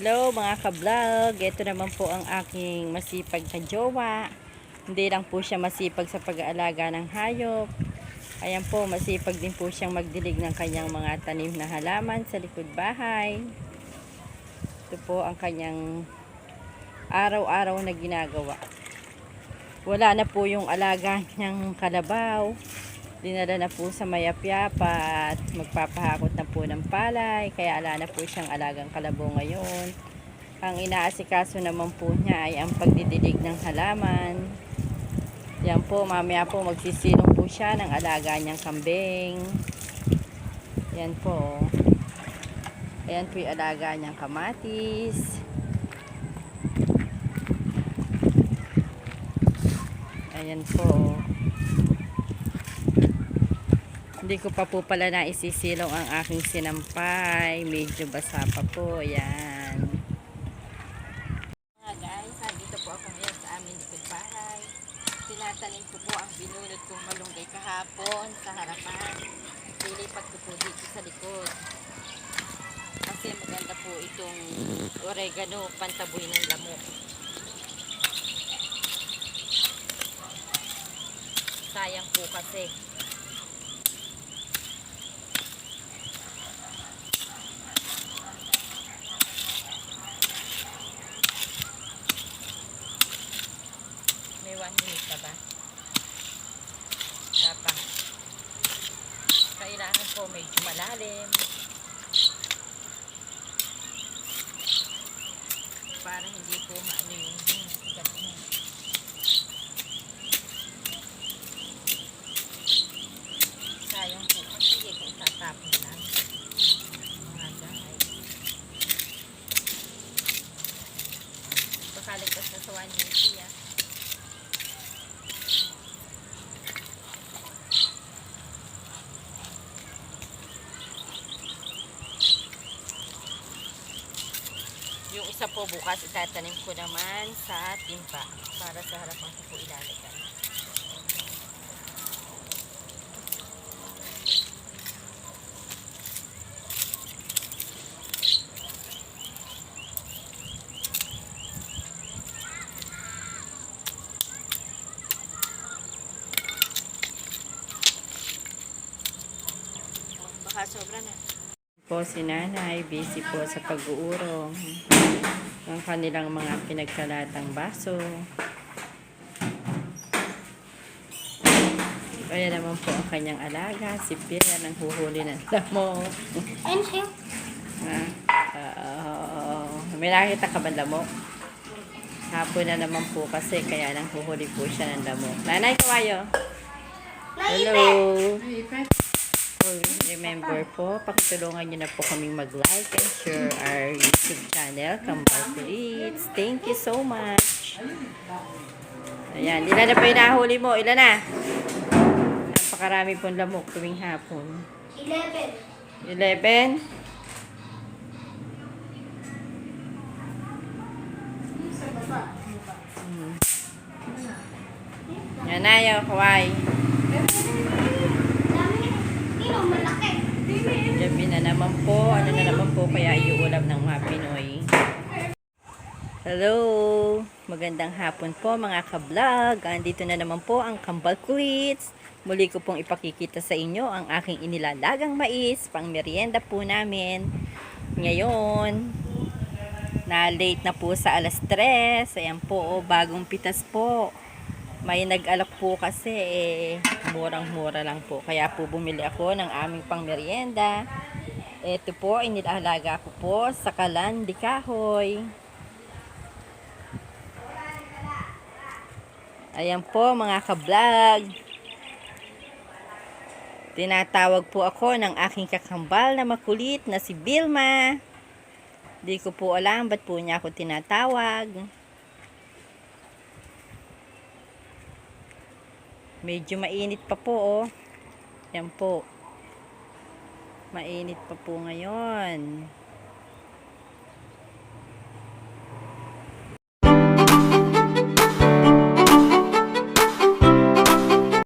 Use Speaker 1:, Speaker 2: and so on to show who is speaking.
Speaker 1: Hello mga ka-vlog, ito naman po ang aking masipag na jowa. Hindi lang po siya masipag sa pag-aalaga ng hayop. Ayan po, masipag din po siyang magdilig ng kanyang mga tanim na halaman sa likod bahay. Ito po ang kanyang araw-araw na ginagawa. Wala na po yung alaga niyang kalabaw. Dinala na po sa mayapyapa at magpapahakot na po ng palay. Kaya ala na po siyang alagang kalabaw ngayon. Ang inaasikaso naman po niya ay ang pagdidilig ng halaman. Yan po, mamaya po magsisilong po siya ng alaga niyang kambing. Yan po. Ayan po yung alaga niyang kamatis. Ayan po. Hindi ko pa po pala na isisilong ang aking sinampay. Medyo basa pa po. Ayan. Mga guys, dito po ako ngayon sa aming likod bahay. Tinatanim ko po ang binunod kong malunggay kahapon sa harapan. Lilipat ko po dito sa likod. Kasi maganda po itong oregano, pantaboy ng lamok. Sayang po kasi. May one minute pa ba? Wala pa. Kailangan po medyo malalim. Para hindi po maano yung sigat mo. Sayang po kasi eh, kung tatapon lang. Mga guys. Baka minute ah. Yung isa po bukas itatanim ko naman sa timpa para sa harapan ko po ilalagay. Sobra na. Po si nanay, busy po sa pag-uurong ng kanilang mga pinagkalatang baso. Kaya naman po ang kanyang alaga, si Pia, nang huhuli ng damo.
Speaker 2: Ayun siya.
Speaker 1: Ah, ah, may nakita ka ba damo? Hapon na naman po kasi, kaya nang huhuli po siya ng damo. Nanay, kawayo. Hello. Remember po, pakitulungan nyo na po kaming mag-like and share our YouTube channel, Kambal Kuliits. Thank you so much. Ayan, ilan na pa yung nahuli mo? Ilan na? Napakarami pong lamok tuwing hapon.
Speaker 2: 11.
Speaker 1: 11?
Speaker 2: Sa baba.
Speaker 1: Hmm. Yan na yung kawai. Gabi na naman po. Ano na naman po kaya iuulam ng mga Pinoy. Hello! Magandang hapon po mga ka-vlog. Andito na naman po ang Kambal Quits. Muli ko pong ipakikita sa inyo ang aking inilalagang mais, pang merienda po namin. Ngayon, na late na po sa alas 3. Ayan po, oh, bagong pitas po. May nag-alak po kasi eh, murang-mura lang po. Kaya po bumili ako ng aming pang merienda. Ito po, inilalaga ko po sa kalan di kahoy. Ayan po mga ka-vlog. Tinatawag po ako ng aking kakambal na makulit na si Vilma. Di ko po alam ba't po niya ako tinatawag. Medyo mainit pa po, oh. Yan po. Mainit pa po ngayon.